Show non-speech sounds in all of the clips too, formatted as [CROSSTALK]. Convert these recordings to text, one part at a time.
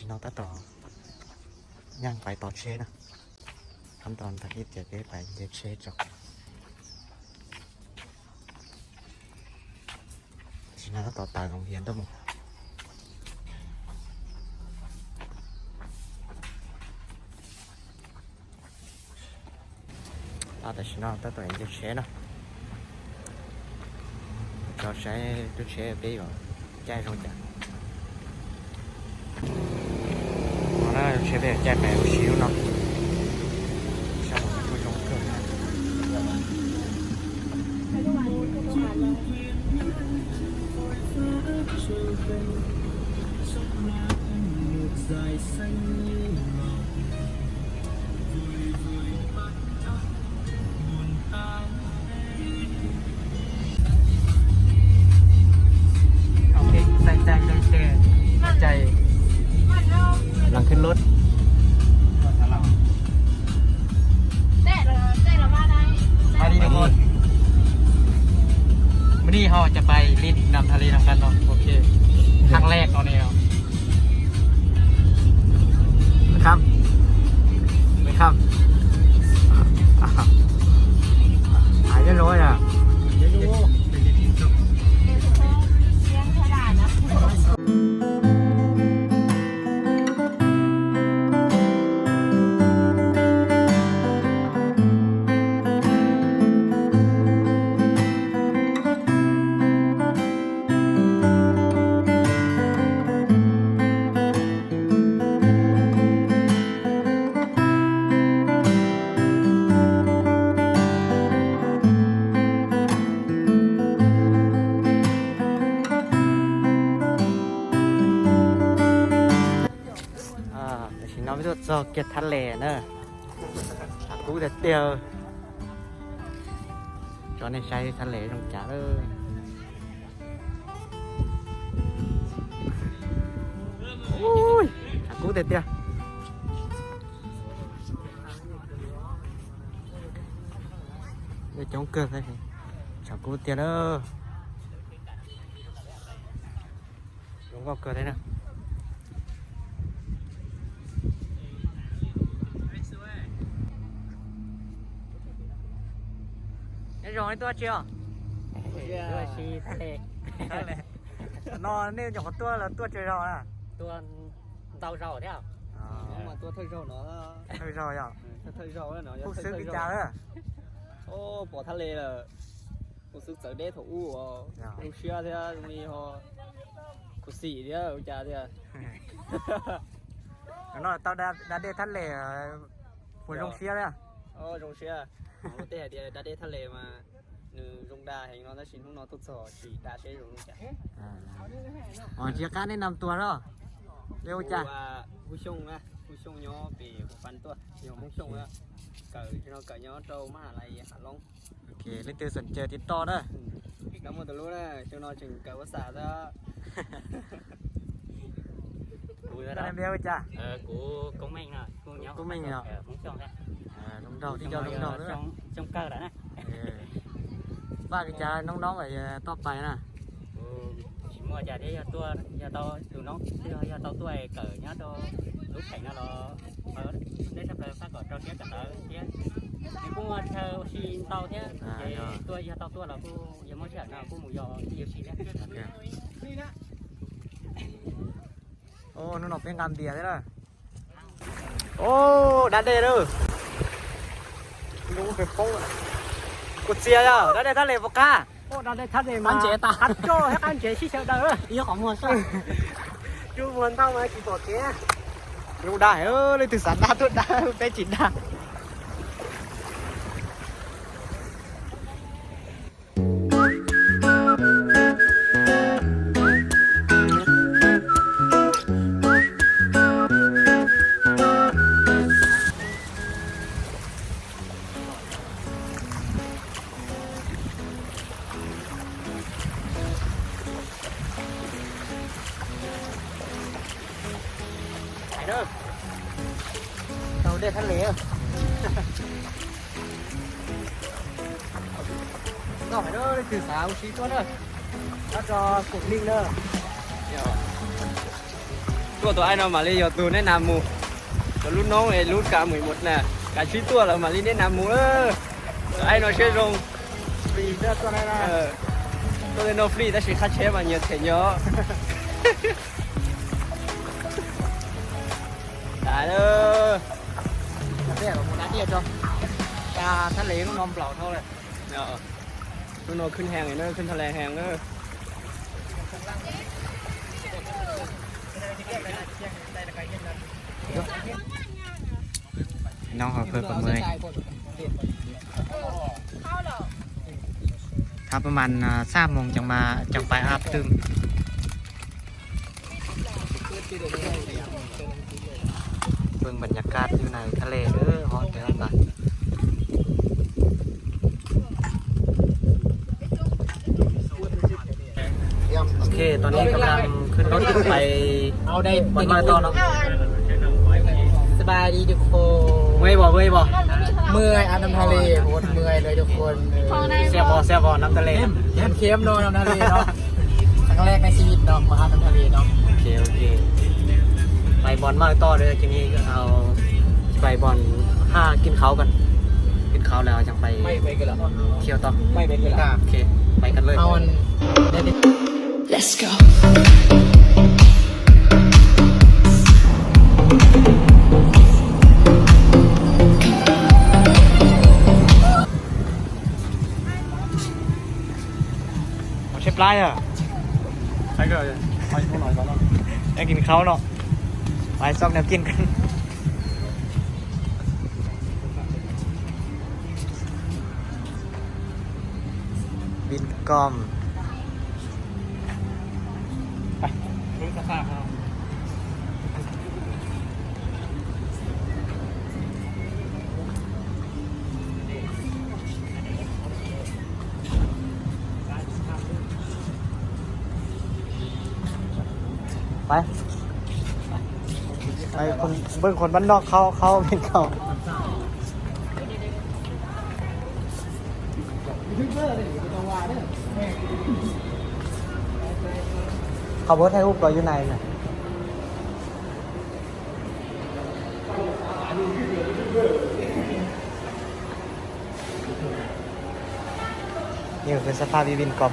ชิโนตัดต่อย่างไปต่อเชนะขั้นตอนทางที่จะได้ไปเย็ดเชจอกชิโนตัดต่อตายโรงเรียนต้องมั้งเอาแต่ชิโนตัดต่อเย็ดเชนะ cho sẽ tôi sẽ bí vào chai rồi chả nó sẽ về chai ฉันน้องไม่รู้จะเก็ตทะเลเนอะกูจะเตียว cho nên say ทะเลตรงจ๋าเลยโอ้ยกูจะเตียวเดี๋ยวจงเกิดเลย chào cô tiền ơ đúng không cơ đấy nè Thế rồi tôi chưa? Tôi xì thế? Nó [LAUGHS] nên nhỏ tôi là tôi chơi rồi à? Tôi đau rồi đấy à? Ờ. Nhưng mà tôi thấy rồi nó thấy rồi à? Thấy rồi nó không xứng cái cháo à? Ô bỏ thằng lê là không xứng sợ đế thủ ô không xưa thế mi ho không xì thế à, ông cha thế à. [LAUGHS] nó tao đã đã đế thằng lê hồi rong xia đấy à? Ô rong xưa một tê thì đã đế thắt lê mà nữ rong đa hay nó nó xin không nó tốt sò chỉ đã sẽ rong chả Ờ chia cá nên 5 tua đó Liêu cha và hu sung á hu sung nhỏ bị một phần tua nhiều mông sung á cởi cho nó cởi nhỏ trâu mà lại hạ long Ok, lên tiêu sân chơi thì to đó cảm ơn từ lúc này cho nó chừng cởi quá xả ra Vui rồi Tao đó em liêu cha Ờ, của của mình rồi Của nhau Của mình rồi. Ờ, muốn xong đấy À, đúng đầu, đi cho đúng đầu nữa. Trong, trong cơ đã nè. Ba cái cha nóng nóng phải to bài nè. Ừ, chỉ mua chả thế tua giờ tao tụi nó giờ tao tuổi cỡ nhá tao lúc thành nó nó ở đấy. Sắp tới phát gọi cho kia cả tới kia. Thì cũng theo xin tao thế. À, thì tôi giờ tao tôi là cô giờ mới chuyện nào cô mù giò nhiều xin đấy Ô, nó nộp cái ngàm bìa thế đó Ô, đã đề rồi รู้ว่าเป็นโป้นะกูเสียแล้วแล้นทะเลปะก้าโอ้เราได้ทัเลยมาอันเจตาฮัตโจ้ให้อันเจชิเชลเด้อยี่ห้องมวนซะจูมวนเท่าไหร่กี่ตัวเจ๊รู้ได้เออเลยถือสันดาตุดได้ไปจินได้ วไอ้น้องมาเลยยอตัวแนะนำหมูตัวรุ่นน้องไอ้รุ่นกาหมวยหมดน่ะการชี้ตัวเรามาเลยแนะนำหมูเออตัวไอ้น้องช่วยลงฟรีเด้อตัวนั้นนะเออตัวเน้องฟรีแต่ใช้ค่าเชฟมาเยอะเฉยเยอะ ได้เลยเรียกว่าหมูนัดเดียจ้ะปลาทะเลต้องนอนเปล่าเท่าเลยเนาะน้องขึ้นแหงเนอะขึ้นทะเลแหงเนอะน้องเขาเพิ่มประเมินเข้าเหรอถ้าประมาณสามโมงจังมาจังไปอาบตึมเบิ่งบรรยากาศอยู่ในทะเลเด้อฮอตเด้อกันโอเค ตอนนี้กำลังขึ้นรถไปเอาได้บนมาต่อเนาะสบายดีทุกคนเมื่อยบ่เมื่อยบ่เมื่อยอาบน้ำทะเลโคตรเมื่อยเลยทุกคนของในแซ่บบ่แซ่บบ่น้ำทะเลเข้มเข้มเนาะน้ำทะเลเนาะครั้งแรกในชีวิตเนาะมาอาบน้ำทะเลเนาะโอเคโอเค บอลมากต่อเลยทีนี้ก็เอาไปบอลห้ากินเขาวกัน กินเขาวแล้วจังไปไม่ไปกันเหรอเที่ยวต่อไม่ไปกันเหรอโอเคไปกันเลยเอาอันได้ดิ Let's go. เอาเชฟไล่อะใช่ก็ไปพวกหน่อยก่อนเนาะอยากกินเขาวเนาะ ไปซอกแนวกินกันบินกอมรู้สภาพครับไป ไปคนเบิ่งคนบ้านนอกเขาเขาเป็นเขาเขาเบิร์ดให้อุปก่อนอยู่ในน่ะนี่คือสภาพวิบินกอม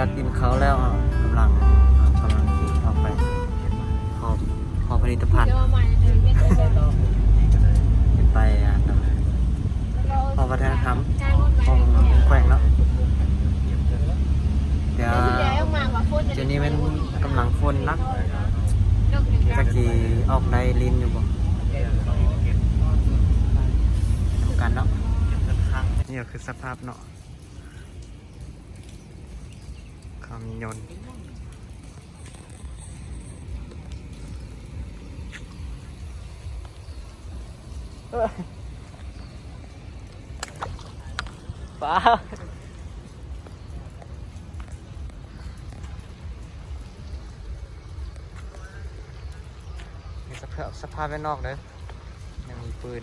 ไปหลังจากกินเขาแล้วอะกำลังกำลังที่ออกไปหอบหอบผลิตภัณฑ์ไปอะหอบวัฒนธรรมใช่หมดไหมของแขวงแล้วเดี๋ยวเดี๋ยวเจนี่เป็นกำลังฝนนักจะกี่ออกในลินอยู่บ่ทำกันเนาะนี่ก็คือสภาพเนาะ คำยนต์ป้ามีสภาพสภาพด้านนอกเลยยังมีปืน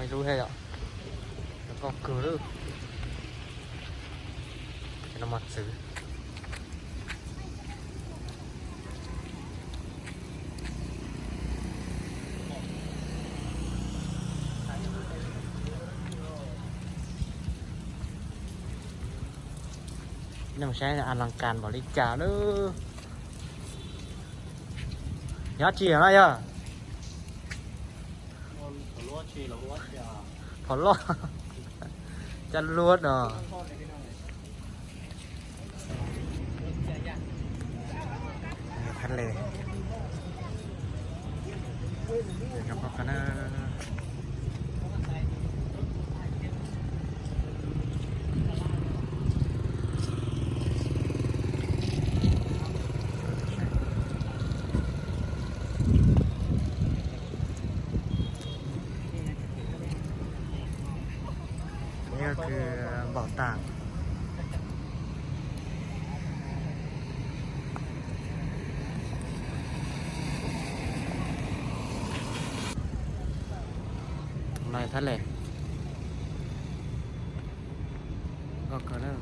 ไม่รู้ให้หรอแล้วก็กลือน้ำมันซื้อนี่มใช้อลังการบริจาคเลยยอดเจียมเลยอะ ขอรอดจะรวดเนาะพันเลยเดี๋ยวครับกันนะนี่ก็คือเบาะต่าง này thật lệ có cỡ nữa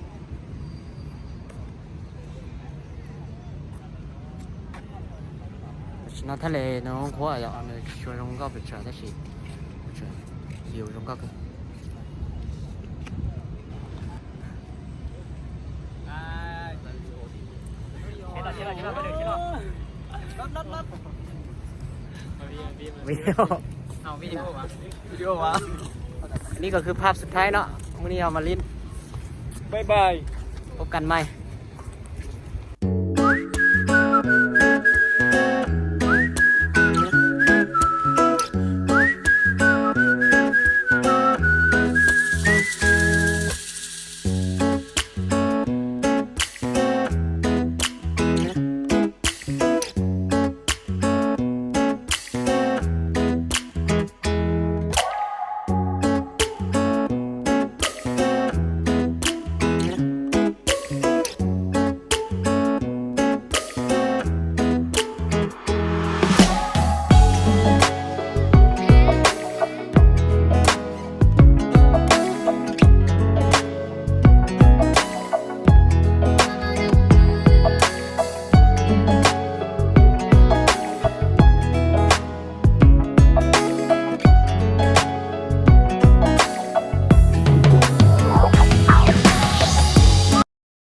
nó thật lệ nó không có ở đó nó cho nó có bị trở thế gì trở hiểu trong các cái เห็นเราเห็นเราเห็นเราไปเดี๋ยวเห็นเรารถรถรถวิดีโอเอาวิดีโอวะวิดีโอวะอันนี้ก็คือภาพสุดท้ายเนาะวันนี้เอามาลิ้นบายบายพบกันใหม่บ